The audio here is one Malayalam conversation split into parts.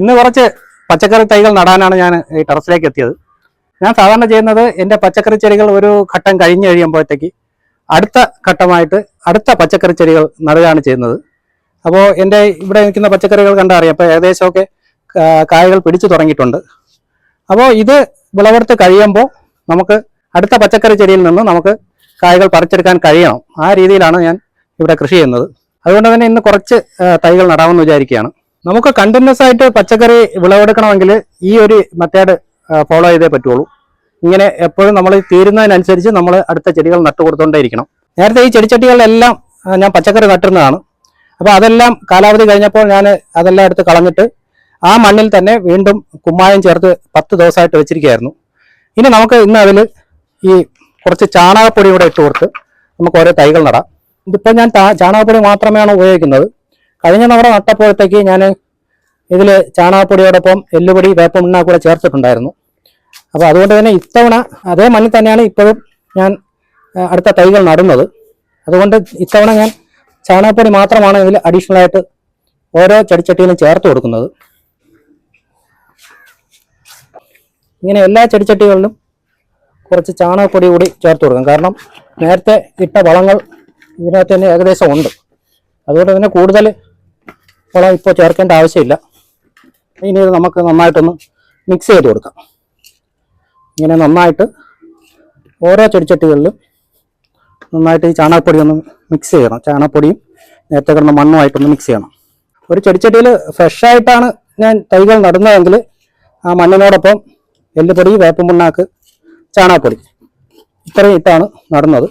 ഇന്ന് കുറച്ച് പച്ചക്കറി തൈകൾ നടാനാണ് ഞാൻ ഈ ടെറസിലേക്ക് എത്തിയത്. ഞാൻ സാധാരണ ചെയ്യുന്നത് എന്റെ പച്ചക്കറി ചെടികൾ ഒരു ഘട്ടം കഴിഞ്ഞ് കഴിയുമ്പോഴത്തേക്ക് അടുത്ത ഘട്ടമായിട്ട് അടുത്ത പച്ചക്കറി ചെടികൾ നടുകയാണ് ചെയ്യുന്നത്. അപ്പോൾ എന്റെ ഇവിടെ നിൽക്കുന്ന പച്ചക്കറികൾ കണ്ടാൽ അറിയാം അപ്പോൾ ഏകദേശമൊക്കെ കായകൾ പിടിച്ചു തുടങ്ങിയിട്ടുണ്ട്. അപ്പോൾ ഇത് വിളവെടുത്ത് കഴിയുമ്പോൾ നമുക്ക് അടുത്ത പച്ചക്കറി ചെടിയിൽ നിന്ന് നമുക്ക് കായകൾ പറിച്ചെടുക്കാൻ കഴിയണം. ആ രീതിയിലാണ് ഞാൻ ഇവിടെ കൃഷി ചെയ്യുന്നത്. അതുകൊണ്ട് തന്നെ ഇന്ന് കുറച്ച് തൈകൾ നടാമെന്ന് വിചാരിക്കുകയാണ്. നമുക്ക് കണ്ടിന്യൂസ് ആയിട്ട് പച്ചക്കറി വിളവെടുക്കണമെങ്കിൽ ഈ ഒരു മെത്തേഡ് ഫോളോ ചെയ്തേ പറ്റുള്ളൂ. ഇങ്ങനെ എപ്പോഴും നമ്മൾ തീരുന്നതിനനുസരിച്ച് നമ്മൾ അടുത്ത ചെടികൾ നട്ടുകൊടുത്തോണ്ടേയിരിക്കണം. നേരത്തെ ഈ ചെടിച്ചട്ടികളിലെല്ലാം ഞാൻ പച്ചക്കറി നട്ടിരുന്നതാണ്. അപ്പോൾ അതെല്ലാം കാലാവധി കഴിഞ്ഞപ്പോൾ ഞാൻ അതെല്ലാം എടുത്ത് കളഞ്ഞിട്ട് ആ മണ്ണിൽ തന്നെ വീണ്ടും കുമ്മായം ചേർത്ത് പത്ത് ദിവസമായിട്ട് വെച്ചിരിക്കുകയായിരുന്നു. ഇനി നമുക്ക് ഇന്ന് അതിൽ ഈ കുറച്ച് ചാണകപ്പൊടി കൂടെ ഇട്ട് കൊടുത്ത് നമുക്ക് ഓരോ തൈകൾ നടാം. ഇതിപ്പോൾ ഞാൻ ചാണകപ്പൊടി മാത്രമാണ് ഉപയോഗിക്കുന്നത്. കഴിഞ്ഞ തവണ നട്ടപ്പോഴത്തേക്ക് ഞാൻ ഇതിൽ ചാണകപ്പൊടിയോടൊപ്പം എല്ലുപൊടി വേപ്പമണ്ണ കൂടെ ചേർത്തിട്ടുണ്ടായിരുന്നു. അപ്പോൾ അതുകൊണ്ട് തന്നെ ഇത്തവണ അതേ മണ്ണിൽ തന്നെയാണ് ഇപ്പോഴും ഞാൻ അടുത്ത തൈകൾ നടുന്നത്. അതുകൊണ്ട് ഇത്തവണ ഞാൻ ചാണകപ്പൊടി മാത്രമാണ് ഇതിൽ അഡീഷണൽ ആയിട്ട് ഓരോ ചെടിച്ചട്ടിയിലും ചേർത്ത് കൊടുക്കുന്നത്. ഇങ്ങനെ എല്ലാ ചെടിച്ചട്ടികളിലും കുറച്ച് ചാണകപ്പൊടി കൂടി ചേർത്ത് കൊടുക്കും. കാരണം നേരത്തെ ഇട്ട വളങ്ങൾ ഇതിനകത്ത് തന്നെ ഏകദേശം ഉണ്ട്. അതുകൊണ്ട് തന്നെ കൂടുതൽ വളം ഇപ്പോൾ ചേർക്കേണ്ട ആവശ്യമില്ല. ഇനി ഇത് നമുക്ക് നന്നായിട്ടൊന്ന് മിക്സ് ചെയ്ത് കൊടുക്കാം. ഇങ്ങനെ നന്നായിട്ട് ഓരോ ചെടിച്ചട്ടികളിലും നന്നായിട്ട് ഈ ചാണകപ്പൊടി ഒന്ന് മിക്സ് ചെയ്യണം. ചാണകപ്പൊടിയും നേരത്തെ കിടന്ന മണ്ണുമായിട്ടൊന്ന് മിക്സ് ചെയ്യണം. ഒരു ചെടിച്ചട്ടിയിൽ ഫ്രഷായിട്ടാണ് ഞാൻ തൈകൾ നടുന്നതെങ്കിൽ ആ മണ്ണിനോടൊപ്പം എല്ലുപൊടി വേപ്പം പിണ്ണാക്ക് ചാണകപ്പൊടി ഇത്രയും ഇട്ടാണ് നടുന്നത്.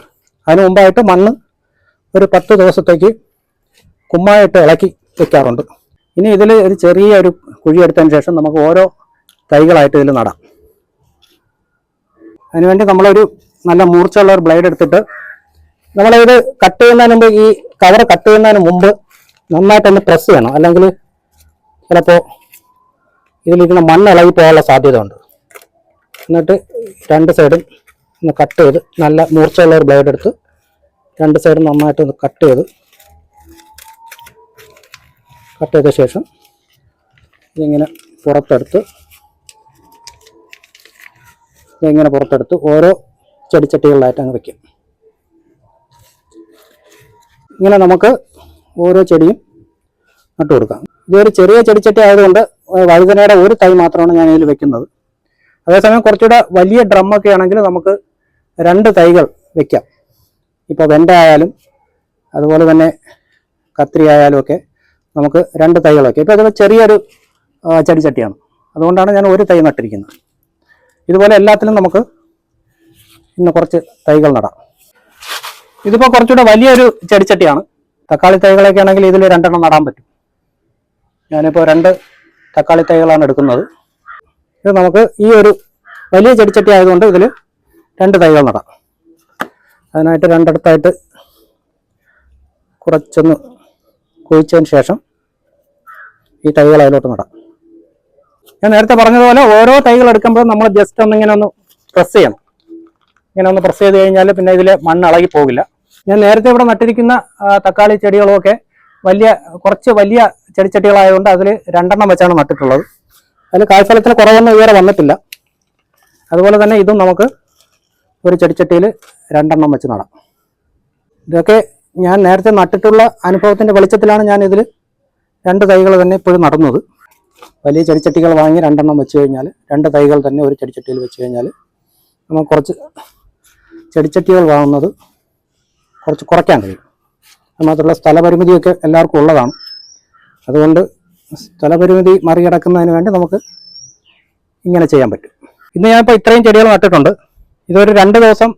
അതിന് മുമ്പായിട്ട് മണ്ണ് ഒരു പത്ത് ദിവസത്തേക്ക് കുമ്മായിട്ട് ഇളക്കി വെക്കാറുണ്ട്. ഇനി ഇതിൽ ഒരു ചെറിയ ഒരു കുഴി എടുത്തതിന് ശേഷം നമുക്ക് ഓരോ തൈകളായിട്ട് ഇതിൽ നടാം. അതിനുവേണ്ടി നമ്മളൊരു നല്ല മൂർച്ചയുള്ള ഒരു ബ്ലേഡ് എടുത്തിട്ട് നമ്മളിത് കട്ട് ചെയ്യുന്നതിന് മുമ്പ് ഈ കവർ കട്ട് ചെയ്യുന്നതിന് മുമ്പ് നന്നായിട്ടൊന്ന് പ്രസ് ചെയ്യണം. അല്ലെങ്കിൽ ചിലപ്പോൾ ഇതിലിരിക്കുന്ന മണ്ണ് ഇളകി പോകാനുള്ള സാധ്യത ഉണ്ട് എന്നിട്ട് രണ്ട് സൈഡും ഒന്ന് കട്ട് ചെയ്ത് നല്ല മൂർച്ചയുള്ള ഒരു ബ്ലേഡ് എടുത്ത് രണ്ട് സൈഡും നന്നായിട്ട് ഒന്ന് കട്ട് ചെയ്ത് കട്ട് ചെയ്ത ശേഷം ഇതിങ്ങനെ പുറത്തെടുത്ത് ഇതിങ്ങനെ പുറത്തെടുത്ത് ഓരോ ചെടിച്ചട്ടികളിലായിട്ട് അങ്ങ് വെക്കും. ഇങ്ങനെ നമുക്ക് ഓരോ ചെടിയും നട്ടു കൊടുക്കാം. ഇതൊരു ചെറിയ ചെടിച്ചട്ടി ആയതുകൊണ്ട് വഴുതനയുടെ ഒരു തൈ മാത്രമാണ് ഞാൻ ഇതിൽ വെക്കുന്നത്. അതേസമയം കുറച്ചുകൂടെ വലിയ ഡ്രമ്മൊക്കെ ആണെങ്കിൽ നമുക്ക് രണ്ട് തൈകൾ വെക്കാം. ഇപ്പോൾ വെണ്ട ആയാലും അതുപോലെ തന്നെ കത്രി ആയാലും ഒക്കെ നമുക്ക് രണ്ട് തൈകൾ വയ്ക്കാം ഇപ്പോൾ ഇത് ചെറിയൊരു ചെടിച്ചട്ടിയാണ്. അതുകൊണ്ടാണ് ഞാൻ ഒരു തൈ നട്ടിരിക്കുന്നത്. ഇതുപോലെ എല്ലാത്തിലും നമുക്ക് ഇന്ന് കുറച്ച് തൈകൾ നടാം. ഇതിപ്പോൾ കുറച്ചുകൂടെ വലിയൊരു ചെടിച്ചട്ടിയാണ്. തക്കാളി തൈകളൊക്കെ ആണെങ്കിൽ ഇതിൽ രണ്ടെണ്ണം നടാൻ പറ്റും. ഞാനിപ്പോൾ രണ്ട് തക്കാളി തൈകളാണ് എടുക്കുന്നത്. ഇത് നമുക്ക് ഈ ഒരു വലിയ ചെടിച്ചട്ടി ആയതുകൊണ്ട് ഇതിൽ രണ്ട് തൈകൾ നടാം. അതിനായിട്ട് രണ്ടിടത്തായിട്ട് കുറച്ചൊന്ന് കുഴിച്ചതിന് ശേഷം ഈ തൈകൾ അതിലോട്ട് നടാം. ഞാൻ നേരത്തെ പറഞ്ഞതുപോലെ ഓരോ തൈകൾ എടുക്കുമ്പോഴും നമ്മൾ ജസ്റ്റ് ഒന്ന് ഇങ്ങനെ ഒന്ന് പ്രസ് ചെയ്യണം. ഇങ്ങനെ ഒന്ന് പ്രസ് ചെയ്ത് കഴിഞ്ഞാൽ പിന്നെ ഇതിൽ മണ്ണ് ഇളകി പോകില്ല. ഞാൻ നേരത്തെ ഇവിടെ നട്ടിരിക്കുന്ന തക്കാളി ചെടികളുമൊക്കെ വലിയ കുറച്ച് വലിയ ചെടിച്ചട്ടികളായതുകൊണ്ട് അതിൽ രണ്ടെണ്ണം വെച്ചാണ് നട്ടിട്ടുള്ളത്. അതിൽ കായ്ഫലത്തിന് കുറവൊന്നും ഇതുവരെ വന്നിട്ടില്ല. അതുപോലെ തന്നെ ഇതും നമുക്ക് ഒരു ചെടിച്ചട്ടിയിൽ രണ്ടെണ്ണം വെച്ച് നടാം. ഇതൊക്കെ ഞാൻ നേരത്തെ നട്ടിട്ടുള്ള അനുഭവത്തിന്റെ വെളിച്ചത്തിലാണ് ഞാൻ ഇതിൽ രണ്ട് തൈകൾ തന്നെ ഇപ്പോഴും നടന്നത്. വലിയ ചെടിച്ചട്ടികൾ വാങ്ങി രണ്ടെണ്ണം വെച്ച് കഴിഞ്ഞാൽ രണ്ട് തൈകൾ തന്നെ ഒരു ചെടിച്ചട്ടിയിൽ വെച്ച് കഴിഞ്ഞാൽ നമുക്ക് കുറച്ച് ചെടിച്ചട്ടികൾ വാങ്ങുന്നത് കുറച്ച് കുറയ്ക്കാൻ കഴിയും. അതുമാത്രമുള്ള സ്ഥലപരിമിതിയൊക്കെ എല്ലാവർക്കും ഉള്ളതാണ്. അതുകൊണ്ട് സ്ഥലപരിമിതി മറികടക്കുന്നതിന് വേണ്ടി നമുക്ക് ഇങ്ങനെ ചെയ്യാൻ പറ്റും. ഇന്ന് ഞാനിപ്പോൾ ഇത്രയും ചെടികൾ നട്ടിട്ടുണ്ട്. ഇതൊരു രണ്ട് ദിവസം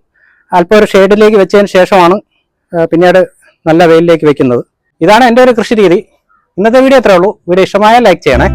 അല്പം ഒരു ഷെയ്ഡിലേക്ക് വെച്ചതിന് ശേഷമാണ് പിന്നീട് നല്ല വെയിലിലേക്ക് വെക്കുന്നത്. ഇതാണ് എന്റെ ഒരു കൃഷി രീതി ഇന്നത്തെ വീഡിയോ എത്രയുള്ളൂ വീഡിയോ ഇഷ്ടമായാൽ ലൈക്ക് ചെയ്യണേ.